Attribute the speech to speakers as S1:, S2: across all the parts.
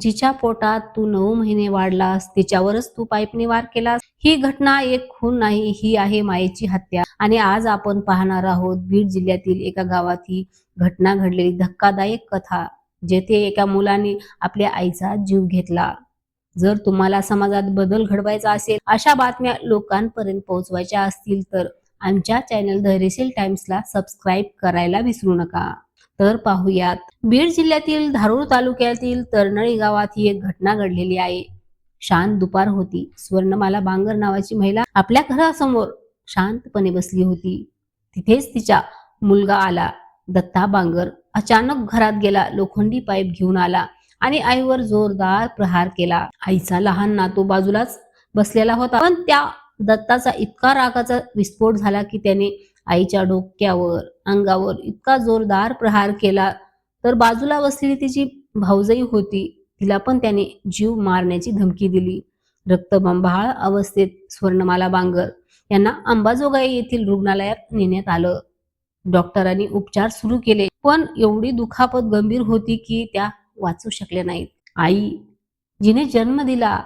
S1: जिच्या पोटात तू नऊ महिने वाढलास तिच्यावरच तू पाईपने वार केलास ही घटना एक खून नाही ही आहे मायेची हत्या. आणि आज आपण पाहणार आहोत बीड जिल्ह्यातील एका गावात ही घटना घडलेली धक्कादायक कथा जेथे एका मुलाने आपल्या आईचा जीव घेतला. जर तुम्हाला समाजात बदल घडवायचा असेल अशा बातम्या लोकांपर्यंत पोहोचवायच्या असतील तर आमच्या चॅनल द रिसेल टाइम्सला सबस्क्राईब करायला विसरू नका. तर पाहूयात. बीड जिल्ह्यातील धारूर तालुक्यातील तरनळी गावात ही एक घटना घडलेली आहे. शांत दुपार होती. स्वर्णमाला बांगर नावाची महिला आपल्या घरासमोर शांतपणे बसली होती. तिथेच तिचा मुलगा आला. दत्ता बांगर अचानक घरात गेला. लोखंडी पाईप घेऊन आला आणि आईवर जोरदार प्रहार केला. आईचा लहान नातू बाजूलाच बसलेला होता. पण त्या दत्ताचा इतका रागाचा विस्फोट झाला की त्याने आईच्या डोक्यावर अंगावर इतका जोरदार प्रहार केला. तर बाजूला बसलेली तिची भाऊजई होती. तिला पण त्याने जीव मारण्याची धमकी दिली. रक्तबंबाळ अवस्थेत स्वर्णमाला बांगर यांना अंबाजोगाई येथील रुग्णालयात नेण्यात आलं. डॉक्टरांनी उपचार सुरू केले. पण एवढी दुखापत गंभीर होती की त्या वाचू शकल्या नाहीत. आई जिने जन्म दिला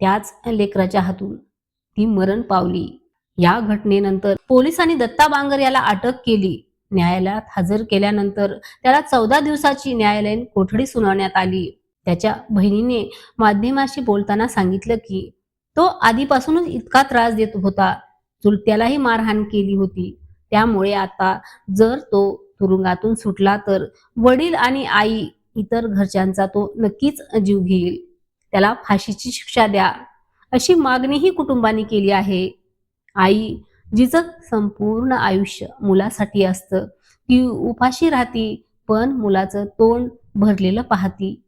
S1: त्याच लेकराच्या हातून ती मरण पावली. या घटनेनंतर पोलिसांनी दत्ता बांगर याला अटक केली. न्यायालयात हजर केल्यानंतर त्याला चौदा दिवसाची न्यायालयीन कोठडी सुनावण्यात आली. त्याच्या बहिणीने माध्यमाशी बोलताना सांगितलं की तो आधीपासूनच इतका त्रास देत होता. चुलत्यालाही मारहाण केली होती. त्यामुळे आता जर तो तुरुंगातून सुटला तर वडील आणि आई इतर घरच्यांचा तो नक्कीच जीव घेईल. त्याला फाशीची शिक्षा द्या. अशी मागणीही कुटुंबाने केली आहे. आई जिचं संपूर्ण आयुष्य मुलासाठी असतं. ती उपाशी राहती पण मुलाचं तोंड भरलेलं पाहती.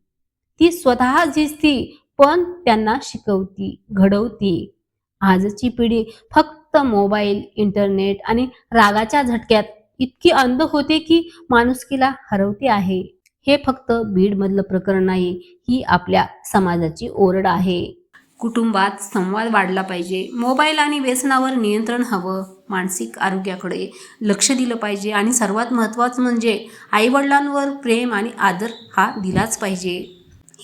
S1: ती स्वतः झिजती पण त्यांना शिकवती घडवती. आजची पिढी फक्त मोबाईल इंटरनेट आणि रागाच्या झटक्यात इतकी अंध होते की माणुसकीला हरवते आहे. हे फक्त बीड मधलं प्रकरण नाही ही आपल्या समाजाची ओरड आहे. कुटुंबात संवाद वाढला पाहिजे. मोबाईल आणि व्यसनावर नियंत्रण हवं. मानसिक आरोग्याकडे लक्ष दिलं पाहिजे आणि सर्वात महत्त्वाचं म्हणजे आईवडिलांवर प्रेम आणि आदर हा दिलाच पाहिजे.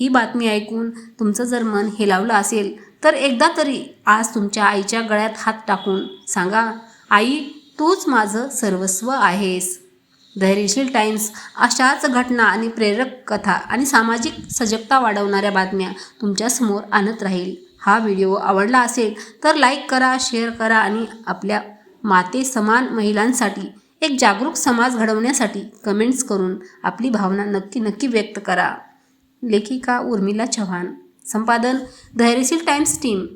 S1: ही बातमी ऐकून तुमचं जर मन हेलावलं असेल तर एकदा तरी आज तुमच्या आईच्या गळ्यात हात टाकून सांगा आई तूच माझं सर्वस्व आहेस. धैर्यशील टाइम्स अशाच घटना आणि प्रेरक कथा आणि सामाजिक सजगता वाढवणाऱ्या बातम्या तुमच्यासमोर आणत राहील. हा व्हिडिओ आवडला असेल तर लाईक करा शेअर करा आणि आपल्या माते समान महिलांसाठी एक जागरूक समाज घडवण्यासाठी कमेंट्स करून आपली भावना नक्की नक्की व्यक्त करा. लेखिका उर्मिला चव्हाण. संपादन धैर्यशील टाइम्स टीम